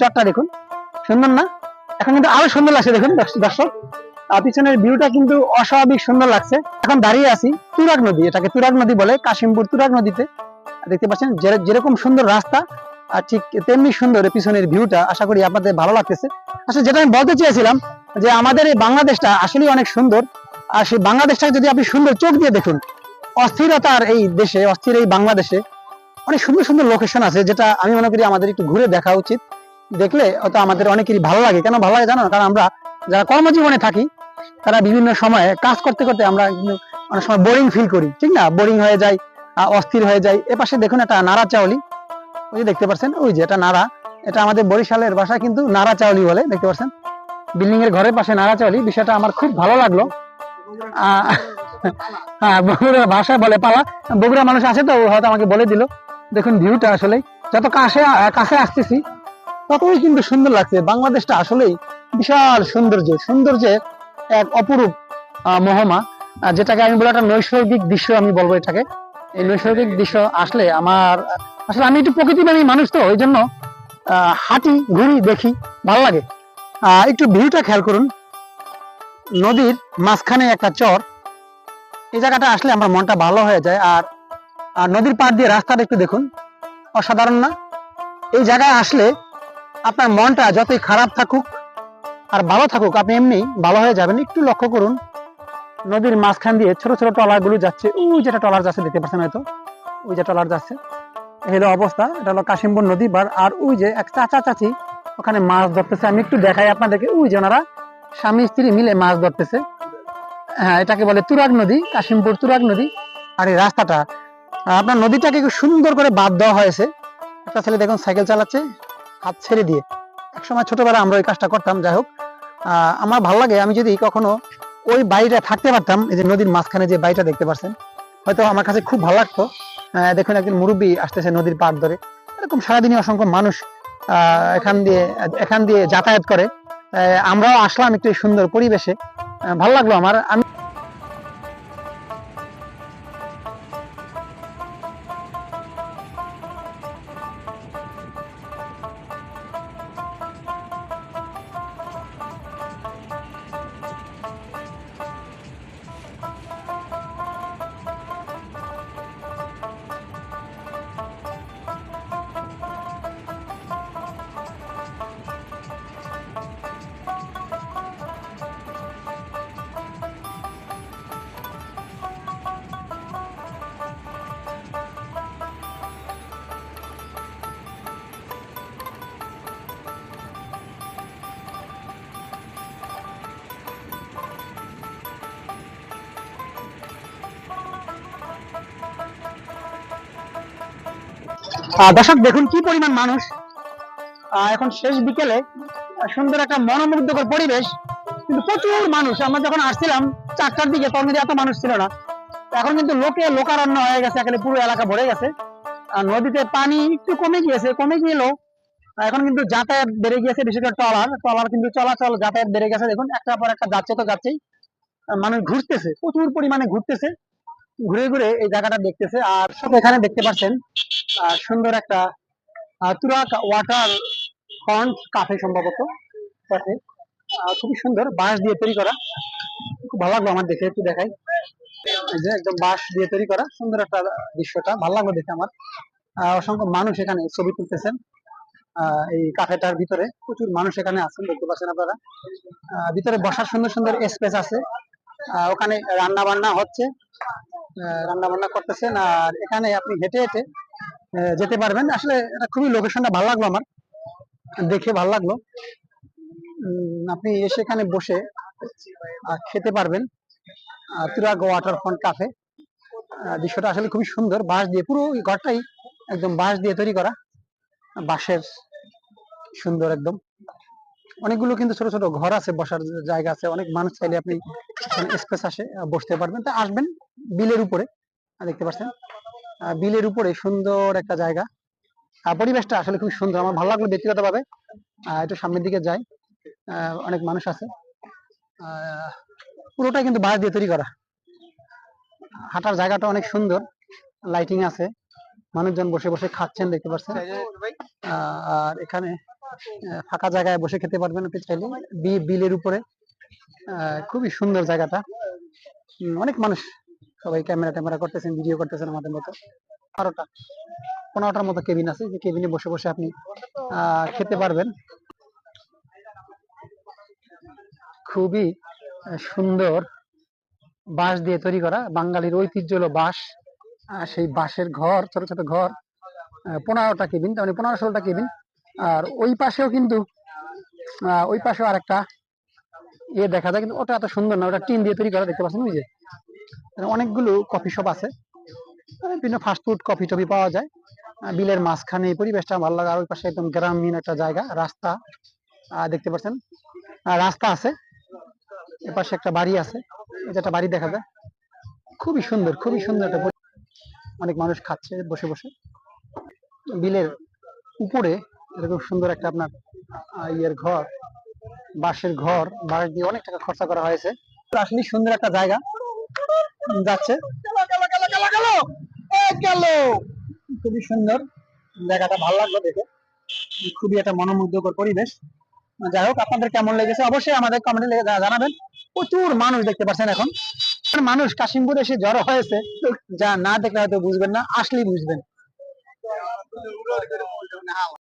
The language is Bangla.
চরটা দেখুন। সুন্দর না? এখন কিন্তু আরও সুন্দর লাগছে দেখুন দর্শক। আর পিছনের ভিউটা কিন্তু অস্বাভাবিক সুন্দর লাগছে। এখন দাঁড়িয়ে আছি তুরাগ নদী, এটাকে তুরাগ নদী বলে, কাশিমপুর তুরাগ নদীতে। দেখতে পাচ্ছেন যেরকম সুন্দর রাস্তা, আর ঠিক তেমনি সুন্দর পিছনের ভিউটা আশা করি আপনাদের ভালো লাগতেছে। আসলে যেটা আমি বলতে চেয়েছিলাম, যে আমাদের এই বাংলাদেশটা আসলেই অনেক সুন্দর। আর সেই বাংলাদেশটাকে যদি আপনি সুন্দর চোখ দিয়ে দেখুন, অস্থিরতার এই দেশে, অস্থির এই বাংলাদেশে, অনেক সুন্দর সুন্দর লোকেশন আছে, যেটা আমি মনে করি আমাদের একটু ঘুরে দেখা উচিত। দেখলে হয়তো আমাদের অনেকেরই ভালো লাগে। কেন ভালো লাগে জানো? কারণ আমরা যারা কর্মজীবনে থাকি, তারা বিভিন্ন সময়ে কাজ করতে করতে আমরা অনেক সময় বোরিং ফিল করি। ঠিক না? বোরিং হয়ে যায় অস্থির হয়ে যায় এ পাশে দেখুন একটা নাড়া চাউলি। ওই যে দেখতে পাচ্ছেন? ওই যে এটা নাড়া। এটা আমাদের বরিশালের ভাষায় কিন্তু নাড়া চাউলি বলে, দেখতে পাচ্ছেন? বিল্ডিং এর ঘরের পাশে নাড়া চাউলি। বিষয়টা আমার খুব ভালো লাগল। হ্যাঁ বগুড়ার ভাষায় বলে পালা। বগুড়া মানুষ আছে তো হয়তো আমাকে বলে দিল। দেখুন ভিউটা আসলে যত কাছে কাছে আসতেছি ততই কিন্তু সুন্দর লাগছে। বাংলাদেশটা আসলেই বিশাল সৌন্দর্য, সৌন্দর্যের এক অপরূপ মহমা। যেটাকে আমি বলে একটা নৈসর্গিক দৃশ্য আমি বলব এটাকে। এই নৈসর্গিক দৃশ্য আসলে আমার, আসলে আমি একটু প্রকৃতিপ্রেমী মানুষ তো ওই জন্য হাঁটি, ঘুরি, দেখি, ভালো লাগে। একটু ভিউটা খেয়াল করুন। নদীর মাঝখানে একটা চর। এই জায়গাটা আসলে আমার মনটা ভালো হয়ে যায়। আর নদীর পাড় দিয়ে রাস্তাটা একটু দেখুন। অসাধারণ না? এই জায়গায় আসলে আপনার মনটা যতই খারাপ থাকুক আর ভালো থাকুক, আপনি এমনি ভালো হয়ে যাবেন। একটু লক্ষ্য করুন। নদীর মাঝখান দিয়ে ছোট ছোট ট্রলারগুলো যাচ্ছে। ওই যেটা ট্রলার যাচ্ছে, দেখতে পাচ্ছেন হয়তো? ওই যে ট্রলার যাচ্ছে। এই হলো অবস্থা। এটা হলো কাশিমপুর নদী। আর ওই যে এক চাচা চাচি ওখানে মাছ ধরতেছে। আমি একটু দেখাই আপনাদেরকে। ওই যে ওনারা স্বামী স্ত্রী মিলে মাছ ধরতেছে। হ্যাঁ এটাকে বলে তুরাগ নদী, কাশিমপুর তুরাগ নদী। আর এই রাস্তাটা, আপনার নদীটাকে সুন্দর করে বাদ দেওয়া হয়েছে। একটা ছেলে দেখুন সাইকেল চালাচ্ছে। হাত ছেড়ে দিয়ে। একসময় ছোটবেলা আমরা ওই কাজটা করতাম, যাই হোক আমার ভালো লাগে, আমি যদি কখনো ওই বাড়িটা থাকতে পারতাম, এই যে নদীর মাঝখানে যে বাড়িটা দেখতে পাচ্ছেন হয়তো আমার কাছে খুব ভালো লাগতো। দেখুন একজন মুরব্বী আসতেছে নদীর পাড় ধরে। এরকম সারাদিনই অসংখ্য মানুষ এখান দিয়ে এখান দিয়ে যাতায়াত করে। আমরাও আসলাম একটু সুন্দর পরিবেশে। ভালো লাগল আমার। আমি দর্শক, দেখুন কি পরিমাণ মানুষ। এখন শেষ বিকেলে সুন্দর একটা মনোমুগ্ধকর পরিবেশ। কিন্তু প্রচুর মানুষ। আমরা যখন আসছিলাম, চারটার দিকে, তখন এত মানুষ ছিল না। এখন কিন্তু লোকে লোকারণ্য হয়ে গেছে এখানে পুরো এলাকা ভরে গেছে। আর নদীতে পানি একটু কমে গিয়েছে, কমে গেলেও এখন কিন্তু যাতায়াত বেড়ে গিয়েছে, বিশেষ করে ট্রলার। ট্রলার কিন্তু চলাচল যাতায়াত বেড়ে গেছে, দেখুন। একটা পর একটা যাচ্ছে তো যাচ্ছেই। মানুষ ঘুরতেছে, প্রচুর পরিমাণে ঘুরতেছে। ঘুরে ঘুরে এই জায়গাটা দেখতেছে। আর সব এখানে দেখতে পাচ্ছেন সুন্দর একটা তুরাগ ওয়াটার ফ্রন্ট কাফে সম্ভবত। কাফে খুবই সুন্দর বাঁশ দিয়ে তৈরি করা। খুব ভালো লাগল আমার দেখে, একটু দেখাই। একদম বাঁশ দিয়ে তৈরি করা, সুন্দর একটা দৃশ্যটা, ভালো লাগল দেখে আমার। অসংখ্য মানুষ এখানে ছবি তুলতেছেন। এই কাফেটার ভিতরে প্রচুর মানুষ এখানে আছেন, দেখতে পাচ্ছেন আপনারা। ভিতরে বসার সুন্দর সুন্দর স্পেস আছে। ওখানে রান্না বান্না হচ্ছে। রান্না বান্না করতেছেন, আর এখানে আপনি হেঁটে হেঁটে যেতে পারবেন। আসলে এটা খুবই লোকেশনটা ভালো লাগল আমার। দেখে ভালো লাগল। আপনি এসে এখানে বসে খেতে পারবেন। তুরাগ ওয়াটার ফ্রন্ট কাফে দৃশ্যটা আসলে খুবই সুন্দর। বাঁশ দিয়ে, পুরো ঘরটাই একদম বাঁশ দিয়ে তৈরি করা। বাঁশের সুন্দর একদম। অনেকগুলো কিন্তু ছোট ছোট ঘর আছে, বসার জায়গা আছে। অনেক মানুষ চাইলে আপনি স্পেস আসে, বসতে পারবেন। তা আসবেন বিলের উপরে। দেখতে পাচ্ছেন বিলের উপরে সুন্দর একটা জায়গা। পরিবেশটা আসলে খুব সুন্দর। আমার ভালো লাগল ব্যক্তিগত ভাবে একটু সামনের দিকে যাই। আহ, অনেক মানুষ আছে। আহ, পুরোটাই কিন্তু বাঁশ দিয়ে তৈরি করা। হাঁটার জায়গাটা অনেক সুন্দর। লাইটিং আছে। মানুষজন বসে বসে খাচ্ছেন দেখতে পাচ্ছেন। আহ, আর এখানে ফাঁকা জায়গায় বসে খেতে পারবেন আপনি চাইলে। বিলের উপরে। আহ, খুবই সুন্দর জায়গাটা। অনেক মানুষ সবাই ক্যামেরা ট্যামেরা করতেছেন ভিডিও করতেছেন আমাদের মতো। বারোটা, পনেরোটার মতো কেবিন আছে, যে কেবিনে বসে বসে আপনি খেতে পারবেন। খুবই সুন্দর বাঁশ দিয়ে তৈরি করা বাঙালির ঐতিহ্য হলো বাঁশ সেই বাঁশের ঘর, ছোট ছোট ঘর পনেরোটা কেবিন তার মানে পনেরো ষোলোটা কেবিন আর ওই পাশেও কিন্তু ওই পাশেও আরেকটা ইয়ে দেখা যায়, কিন্তু ওটা এত সুন্দর না, ওটা টিন দিয়ে তৈরি করা, দেখতে পাচ্ছেন? ওই যে অনেকগুলো কফি শপ আছে। আহ, বিভিন্ন ফাস্টফুড কফি টফি পাওয়া যায়। বিলের মাঝখানে পরিবেশটা ভালো লাগে আর ওই পাশে একদম গ্রামীণ একটা জায়গা রাস্তা। দেখতে পাচ্ছেন? রাস্তা আছে। এপাশে একটা বাড়ি আছে। এই যে একটা বাড়ি দেখা যায়। খুবই সুন্দর খুবই সুন্দর একটা অনেক মানুষ খাচ্ছে বসে বসে। বিলের উপরে এরকম সুন্দর একটা আপনার ইয়ের ঘর বাঁশের ঘর বাঁশ দিয়ে অনেক টাকা খরচা করা হয়েছে। আসলে সুন্দর একটা জায়গা। যাচ্ছে। খুবই সুন্দর। জায়গাটা ভালো লাগল দেখে। খুবই একটা মনোমুগ্ধকর পরিবেশ। যাই হোক, আপনাদের কেমন লেগেছে অবশ্যই আমাদের কমেন্টে জানাবেন। প্রচুর মানুষ দেখতে পাচ্ছেন এখন। মানুষ কাশিমপুর এসে জড়ো হয়েছে। যা না দেখলে হয়তো বুঝবেন না, আসলেই বুঝবেন।